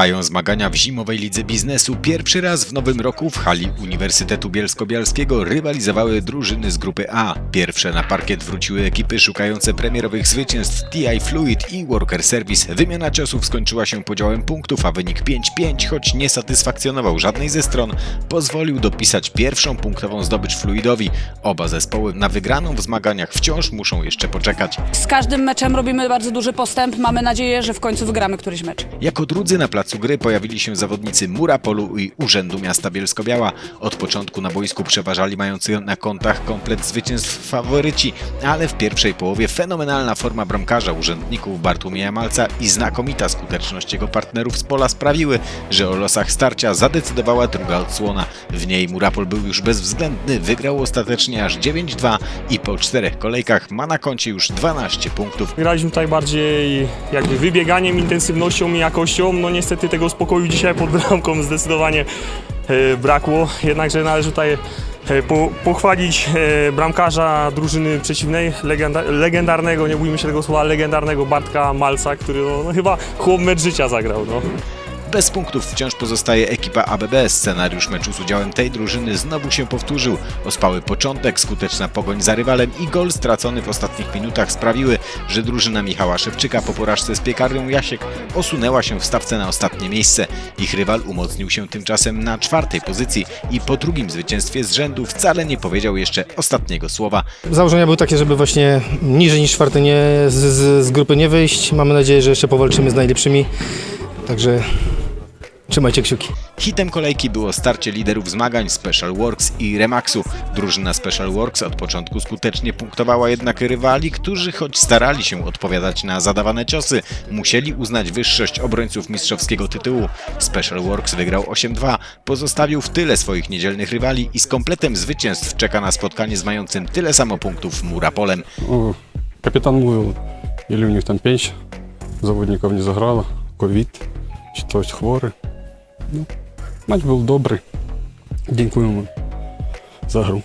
Trwają zmagania w zimowej lidze biznesu. Pierwszy raz w nowym roku w hali Uniwersytetu Bielsko-Bialskiego rywalizowały drużyny z grupy A. Pierwsze na parkiet wróciły ekipy szukające premierowych zwycięstw TI Fluid i Worker Service. Wymiana ciosów skończyła się podziałem punktów, a wynik 5-5, choć nie satysfakcjonował żadnej ze stron, pozwolił dopisać pierwszą punktową zdobycz Fluidowi. Oba zespoły na wygraną w zmaganiach wciąż muszą jeszcze poczekać. Z każdym meczem robimy bardzo duży postęp. Mamy nadzieję, że w końcu wygramy któryś mecz. Jako drudzy na placu gry pojawili się zawodnicy Murapolu i Urzędu Miasta Bielsko-Biała. Od początku na boisku przeważali mający na kontach komplet zwycięstw faworyci, ale w pierwszej połowie fenomenalna forma bramkarza urzędników Bartłomieja Malca i znakomita skuteczność jego partnerów z pola sprawiły, że o losach starcia zadecydowała druga odsłona. W niej Murapol był już bezwzględny, wygrał ostatecznie aż 9-2 i po czterech kolejkach ma na koncie już 12 punktów. Graliśmy tutaj bardziej jakby wybieganiem, intensywnością i jakością. No niestety tego spokoju dzisiaj pod bramką zdecydowanie e, brakło. Jednakże należy tutaj e, po, pochwalić e, bramkarza drużyny przeciwnej, legenda, legendarnego, nie bójmy się tego słowa, legendarnego Bartka Malca, który no, no chyba chłop życia zagrał. No. Bez punktów wciąż pozostaje ekipa ABB. Scenariusz meczu z udziałem tej drużyny znowu się powtórzył. Ospały początek, skuteczna pogoń za rywalem i gol stracony w ostatnich minutach sprawiły, że drużyna Michała Szewczyka po porażce z piekarnią Jasiek osunęła się w stawce na ostatnie miejsce. Ich rywal umocnił się tymczasem na czwartej pozycji i po drugim zwycięstwie z rzędu wcale nie powiedział jeszcze ostatniego słowa. Założenia były takie, żeby właśnie niżej niż czwarty nie, z, z, z grupy nie wyjść. Mamy nadzieję, że jeszcze powalczymy z najlepszymi. Także trzymajcie kciuki. Hitem kolejki było starcie liderów zmagań Special Works i Remaxu. Drużyna Special Works od początku skutecznie punktowała jednak rywali, którzy choć starali się odpowiadać na zadawane ciosy, musieli uznać wyższość obrońców mistrzowskiego tytułu. Special Works wygrał 8-2, pozostawił w tyle swoich niedzielnych rywali i z kompletem zwycięstw czeka na spotkanie z mającym tyle samo punktów Murapolem. О, Капітан мовив, і у них там пенч, заводників не заграло, ковід, чи хтось хворий. Ну, матч був добрий. Дякуємо за гру.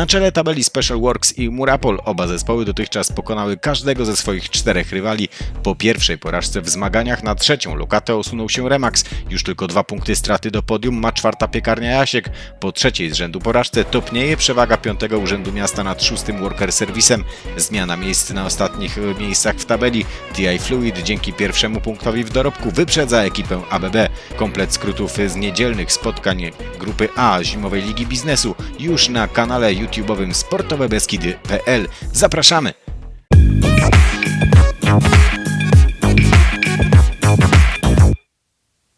Na czele tabeli Special Works i Murapol oba zespoły dotychczas pokonały każdego ze swoich czterech rywali. Po pierwszej porażce w zmaganiach na trzecią lokatę osunął się Remax. Już tylko dwa punkty straty do podium ma czwarta piekarnia Jasiek. Po trzeciej z rzędu porażce topnieje przewaga piątego urzędu miasta nad szóstym Worker Serwisem. Zmiana miejsc na ostatnich e, miejscach w tabeli. TI Fluid dzięki pierwszemu punktowi w dorobku wyprzedza ekipę ABB. Komplet skrótów z niedzielnych spotkań grupy A Zimowej Ligi Biznesu już na kanale YouTube'owym sportowebeskidy.pl. Zapraszamy!